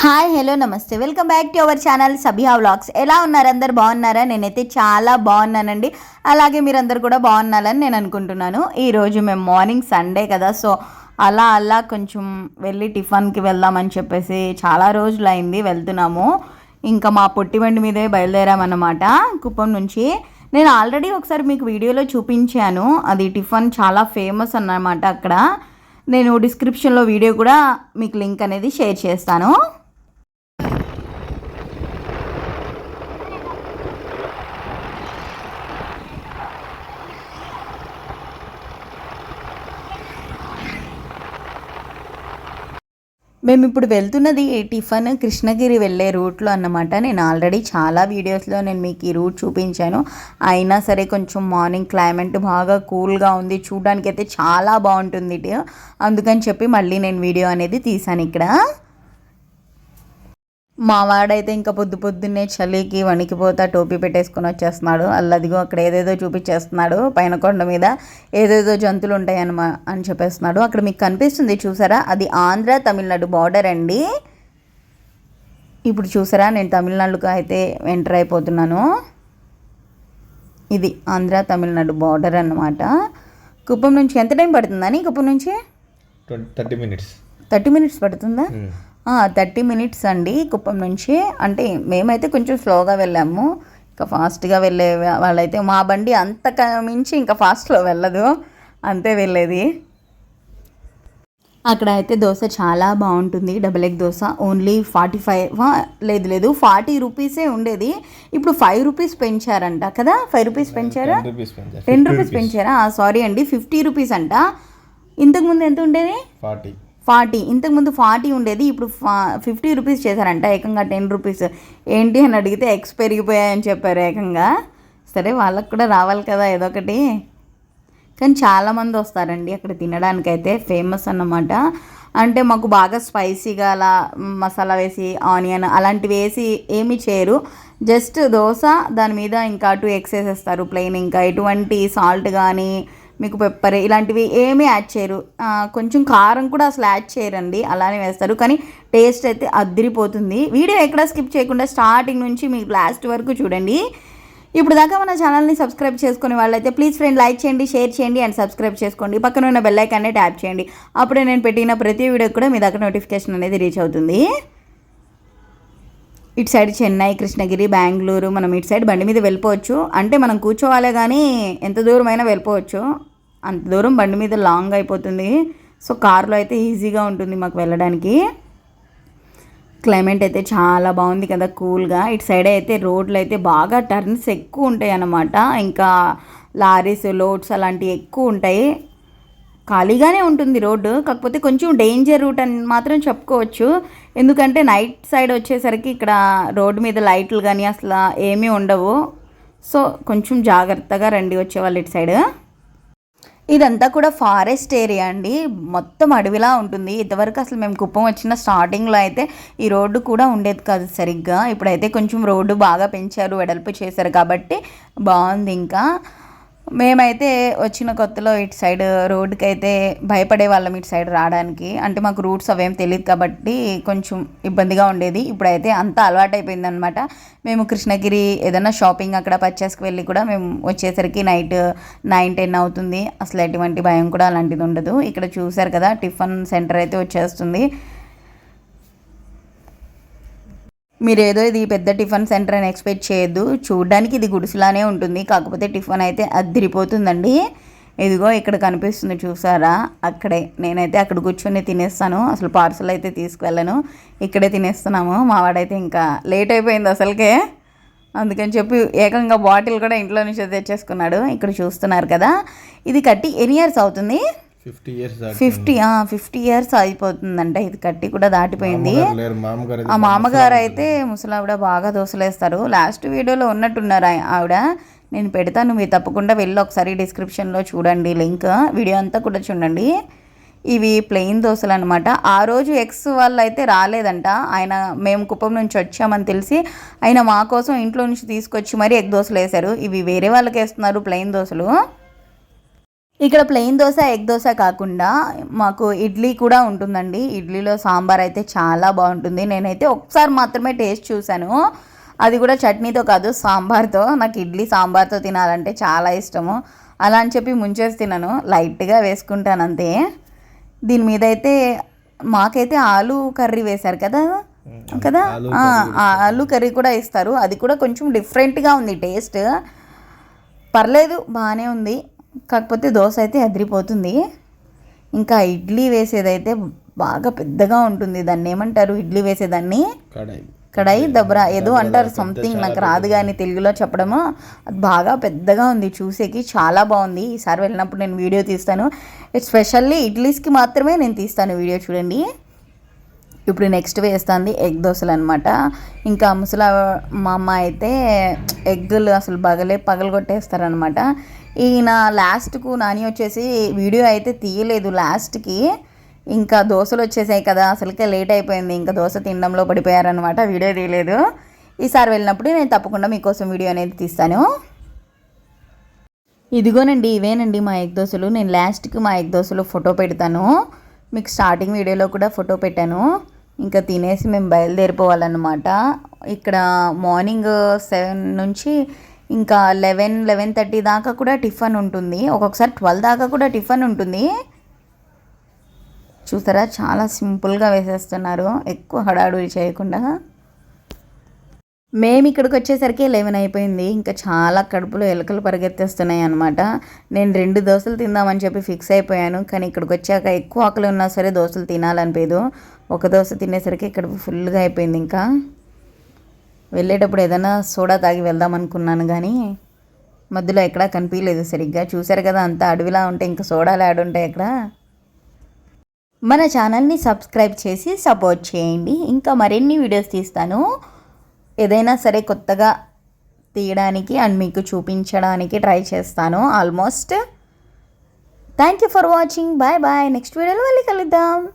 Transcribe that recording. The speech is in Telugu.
Hi hello namaste. Welcome back to our channel Sabhiya vlogs. ఎలా ఉన్నారు? అందరు బాగున్నారా? నేనైతే చాలా బాగున్నానండి. అలాగే మీరందరు కూడా బాగున్నారని నేను అనుకుంటున్నాను. ఈరోజు మేము మార్నింగ్ సండే కదా సో అలా అలా కొంచెం వెళ్ళి టిఫిన్కి వెళ్దామని చెప్పేసి చాలా రోజులు అయింది వెళ్తున్నాము. ఇంకా మా పొట్టి బండి మీదే బయలుదేరామన్నమాట కుప్పం నుంచి. నేను ఆల్రెడీ ఒకసారి మీకు వీడియోలో చూపించాను. అది టిఫిన్ చాలా ఫేమస్ అన్నమాట అక్కడ. నేను డిస్క్రిప్షన్లో వీడియో కూడా మీకు లింక్ అనేది షేర్ చేస్తాను. మేము ఇప్పుడు వెళ్తున్నది టిఫన్ కృష్ణగిరి వెళ్ళే రూట్లో అన్నమాట. నేను ఆల్రెడీ చాలా వీడియోస్లో నేను మీకు ఈ రూట్ చూపించాను. అయినా సరే కొంచెం మార్నింగ్ క్లైమేట్ బాగా కూల్గా ఉంది. చూడడానికి అయితే చాలా బాగుంటుంది. అందుకని చెప్పి మళ్ళీ నేను వీడియో అనేది తీసాను ఇక్కడ. మా వాడైతే ఇంకా పొద్దు పొద్దున్నే చలికి వణికిపోతా టోపీ పెట్టేసుకొని వచ్చేస్తున్నాడు. అల్లదిగో అక్కడ ఏదేదో చూపించేస్తున్నాడు. పైన కొండ మీద ఏదేదో జంతువులు ఉంటాయి అనమా అని చెప్పేస్తున్నాడు. అక్కడ మీకు కనిపిస్తుంది చూసారా? అది ఆంధ్ర తమిళనాడు బార్డర్ అండి. ఇప్పుడు చూసారా? నేను తమిళనాడుకు అయితే ఎంటర్ అయిపోతున్నాను. ఇది ఆంధ్ర తమిళనాడు బార్డర్ అన్నమాట. కుప్పం నుంచి ఎంత టైం పడుతుందని కుప్పం నుంచి? Thirty minutes. థర్టీ మినిట్స్ పడుతుందా? థర్టీ మినిట్స్ అండి కుప్పం నుంచి. అంటే మేమైతే కొంచెం స్లోగా వెళ్ళాము. ఇంకా ఫాస్ట్గా వెళ్ళే వాళ్ళైతే మా బండి అంత మించి ఇంకా ఫాస్ట్లో వెళ్ళదు. అంతే వెళ్ళేది. అక్కడ అయితే దోశ చాలా బాగుంటుంది. Double egg dosa. Only forty five లేదు లేదు. ఫార్టీ రూపీసే ఉండేది. ఇప్పుడు ఫైవ్ రూపీస్ పెంచారంట కదా? ఫైవ్ రూపీస్ పెంచారా? టెన్ రూపీస్ పెంచారా. సారీ అండి. ఫిఫ్టీ రూపీస్ అంట. ఇంతకుముందు ఎంత ఉండేది? ఫార్టీ. ఫార్టీ ఇంతకుముందు ఫార్టీ ఉండేది ఇప్పుడు ఫా ఫిఫ్టీ రూపీస్ చేశారంట ఏకంగా టెన్ రూపీస్. ఏంటి అని అడిగితే ఎక్స్ పెరిగిపోయాయని చెప్పారు ఏకంగా. సరే వాళ్ళకు కూడా రావాలి కదా ఏదో ఒకటి కానీ చాలామంది వస్తారండి అక్కడ తినడానికైతే ఫేమస్ అన్నమాట. అంటే మాకు బాగా స్పైసీగా అలా మసాలా వేసి ఆనియన్ అలాంటివి వేసి ఏమీ చేయరు. జస్ట్ దోశ దాని మీద ఇంకా అటు ఎగ్స్ వేసేస్తారు ప్లెయిన్ ఇంకా. ఎటువంటి సాల్ట్ కానీ మీకు పెప్పర్ ఇలాంటివి ఏమీ యాడ్ చేయరు. కొంచెం కారం కూడా అసలు యాడ్ చేయరండి. అలానే వేస్తారు. కానీ టేస్ట్ అయితే అద్దరిపోతుంది. వీడియో ఎక్కడ స్కిప్ చేయకుండా స్టార్టింగ్ నుంచి మీకు లాస్ట్ వరకు చూడండి. ఇప్పుడు దాకా మన ఛానల్ని సబ్స్క్రైబ్ చేసుకునే వాళ్ళైతే ప్లీజ్ ఫ్రెండ్ లైక్ చేయండి షేర్ చేయండి అండ్ సబ్స్క్రైబ్ చేసుకోండి. పక్కన ఉన్న బెల్ ఐకాన్ని ట్యాప్ చేయండి. అప్పుడే నేను పెట్టిన ప్రతి వీడియో కూడా మీ దగ్గర నోటిఫికేషన్ అనేది రీచ్ అవుతుంది. ఇటు సైడ్ చెన్నై కృష్ణగిరి బెంగళూరు మనం ఇటు సైడ్ బండి మీద వెళ్ళిపోవచ్చు. అంటే మనం కూర్చోవాలే కానీ ఎంత దూరమైనా వెళ్ళిపోవచ్చు. అంత దూరం బండి మీద లాంగ్ అయిపోతుంది. సో కార్లో అయితే ఈజీగా ఉంటుంది మాకు వెళ్ళడానికి. క్లైమేట్ అయితే చాలా బాగుంది కదా కూల్గా. ఇటు సైడ్ అయితే రోడ్లు అయితే బాగా టర్న్స్ ఎక్కువ ఉంటాయి అన్నమాట. ఇంకా లారీస్ లోడ్స్ అలాంటివి ఎక్కువ ఉంటాయి. ఖాళీగానే ఉంటుంది రోడ్డు కాకపోతే కొంచెం డేంజర్ రూట్ అని మాత్రం చెప్పుకోవచ్చు. ఎందుకంటే నైట్ సైడ్ వచ్చేసరికి ఇక్కడ రోడ్డు మీద లైట్లు కానీ అసలు ఏమీ ఉండవు. సో కొంచెం జాగ్రత్తగా రండి వచ్చేవాళ్ళు ఇటు సైడ్. ఇదంతా కూడా ఫారెస్ట్ ఏరియా అండి. మొత్తం అడవిలా ఉంటుంది. ఇంతవరకు అసలు మేము కుప్పం వచ్చిన స్టార్టింగ్లో అయితే ఈ రోడ్డు కూడా ఉండేది కాదు సరిగ్గా. ఇప్పుడైతే కొంచెం రోడ్డు బాగా పెంచారు వెడల్పు చేశారు కాబట్టి బాగుంది ఇంకా. మేమైతే వచ్చిన కొత్తలో ఇటు సైడ్ రోడ్డుకి అయితే భయపడే వాళ్ళం ఇటు సైడ్ రావడానికి. అంటే మాకు రూట్స్ అవేం తెలియదు కాబట్టి కొంచెం ఇబ్బందిగా ఉండేది. ఇప్పుడైతే అంత అలవాటైపోయింది అనమాట మేము కృష్ణగిరి ఏదైనా షాపింగ్ అక్కడ పర్చేస్కి వెళ్ళి కూడా మేము వచ్చేసరికి నైట్ నైన్ టెన్ అవుతుంది. అసలు ఎటువంటి భయం కూడా అలాంటిది ఉండదు ఇక్కడ చూసారు కదా టిఫిన్ సెంటర్ అయితే వచ్చేస్తుంది. మీరు ఏదో ఇది పెద్ద టిఫిన్ సెంటర్ అని ఎక్స్పెక్ట్ చేయొద్దు. చూడడానికి ఇది గుడిసెలానే ఉంటుంది. కాకపోతే టిఫిన్ అయితే అద్దరిపోతుందండి. ఇదిగో ఇక్కడ కనిపిస్తుంది చూసారా? అక్కడే. నేనైతే అక్కడ కూర్చొని తినేస్తాను. అసలు పార్సల్ అయితే తీసుకువెళ్ళను. ఇక్కడే తినేస్తున్నాము. మా వాడైతే ఇంకా లేట్ అయిపోయింది అసలుకే. అందుకని చెప్పి ఏకంగా బాటిల్ కూడా ఇంట్లో నుంచి తెచ్చేసుకున్నాడు. ఇక్కడ చూస్తున్నారు కదా. ఇది కట్టి ఎన్ని ఇయర్స్ అవుతుంది. Fifty years fifty fifty years అయిపోతుందంట. ఇది కట్టి కూడా దాటిపోయింది. ఆ మామగారు అయితే ముసలావిడ బాగా దోశలేస్తారు లాస్ట్ వీడియోలో ఉన్నట్టున్నారు ఆవిడ. నేను పెడతాను మీరు తప్పకుండా వెళ్ళి ఒకసారి డిస్క్రిప్షన్లో చూడండి లింక్. వీడియో అంతా కూడా చూడండి. ఇవి ప్లెయిన్ దోశలు అనమాట ఆ రోజు ఎక్స్ వాళ్ళు అయితే రాలేదంట. ఆయన మేము కుప్పం నుంచి వచ్చామని తెలిసి ఆయన మా కోసం ఇంట్లో నుంచి తీసుకొచ్చి మరీ ఎగ్ దోశలు వేశారు ఇవి వేరే వాళ్ళకి వేస్తున్నారు ప్లెయిన్ దోశలు ఇక్కడ ప్లెయిన్ దోశ ఎగ్ దోశ కాకుండా మాకు ఇడ్లీ కూడా ఉంటుందండి. ఇడ్లీలో సాంబార్ అయితే చాలా బాగుంటుంది. నేనైతే ఒకసారి మాత్రమే టేస్ట్ చూశాను. అది కూడా చట్నీతో కాదు సాంబార్తో. నాకు ఇడ్లీ సాంబార్తో తినాలంటే చాలా ఇష్టము. అలా అని చెప్పి ముంచేసి తినను. లైట్గా వేసుకుంటాను అంతే. దీని మీద అయితే మాకైతే ఆలు కర్రీ వేశారు కదా? కదా? ఆలు కర్రీ కూడా ఇస్తారు. అది కూడా కొంచెం డిఫరెంట్గా ఉంది టేస్ట్ పర్లేదు బాగానే ఉంది. కాకపోతే దోశ అయితే అదిరిపోతుంది ఇంకా ఇడ్లీ వేసేదైతే బాగా పెద్దగా ఉంటుంది. దాన్ని ఏమంటారు? ఇడ్లీ వేసేదాన్ని? కడాయి. దబ్రా ఏదో అంటారు సంథింగ్ నాకు రాదు కానీ తెలుగులో చెప్పడము. అది బాగా పెద్దగా ఉంది చూసేకి. చాలా బాగుంది. ఈసారి వెళ్ళినప్పుడు నేను వీడియో తీస్తాను. స్పెషల్లీ ఇడ్లీస్కి మాత్రమే నేను తీస్తాను వీడియో చూడండి. ఇప్పుడు నెక్స్ట్ వేస్తుంది ఎగ్ దోశలు అనమాట ఇంకా ముసలా మా అమ్మ అయితే ఎగ్గులు అసలు బగలే పగలగొట్టేస్తారనమాట ఈయన లాస్ట్కు నాని వచ్చేసి వీడియో అయితే తీయలేదు లాస్ట్కి. ఇంకా దోశలు వచ్చేసాయి కదా అసలుకే లేట్ అయిపోయింది. ఇంకా దోశ తినడంలో పడిపోయారనమాట వీడియో తీయలేదు. ఈసారి వెళ్ళినప్పుడు నేను తప్పకుండా మీకోసం వీడియో అనేది తీస్తాను. ఇదిగోనండి ఇవేనండి మా ఎగ్ దోశలు. నేను లాస్ట్కి మా ఎగ్ దోశలు ఫోటో పెడతాను. మీకు స్టార్టింగ్ వీడియోలో కూడా ఫోటో పెట్టాను. ఇంకా తినేసి మేము బయలుదేరిపోవాలన్నమాట. ఇక్కడ మార్నింగ్ సెవెన్ నుంచి ఇంకా లెవెన్ లెవెన్ థర్టీ దాకా కూడా టిఫన్ ఉంటుంది. ఒక్కొక్కసారి ట్వెల్వ్ దాకా కూడా టిఫన్ ఉంటుంది. చూసారా? చాలా సింపుల్గా వేసేస్తున్నారు. ఎక్కువ హడాడుడి చేయకుండా. మేము ఇక్కడికి వచ్చేసరికి లెవెన్ అయిపోయింది. ఇంకా చాలా కడుపులో ఎలుకలు పరిగెత్తేస్తున్నాయి అనమాట నేను రెండు దోశలు తిందామని చెప్పి ఫిక్స్ అయిపోయాను. కానీ ఇక్కడికి వచ్చాక ఎక్కువ ఆకలి ఉన్నా సరే దోశలు తినాలనిపించదు ఒక దోశ తినేసరికి కడుపు ఫుల్గా అయిపోయింది ఇంకా. వెళ్ళేటప్పుడు ఏదైనా సోడా తాగి వెళ్దాం అనుకున్నాను కానీ మధ్యలో ఎక్కడా కనిపించలేదు సరిగ్గా. చూశారు కదా అంత అడవిలా ఉంటే ఇంకా సోడాలు ఆడుంటాయి ఎక్కడ మన ఛానల్ని సబ్స్క్రైబ్ చేసి సపోర్ట్ చేయండి. ఇంకా మరిన్ని వీడియోస్ తీస్తాను. ఏదైనా సరే కొత్తగా తీయడానికి అండ్ మీకు చూపించడానికి ట్రై చేస్తాను. Almost. Thank you for watching. Bye bye. Next వీడియోలో మళ్ళీ కలుద్దాం.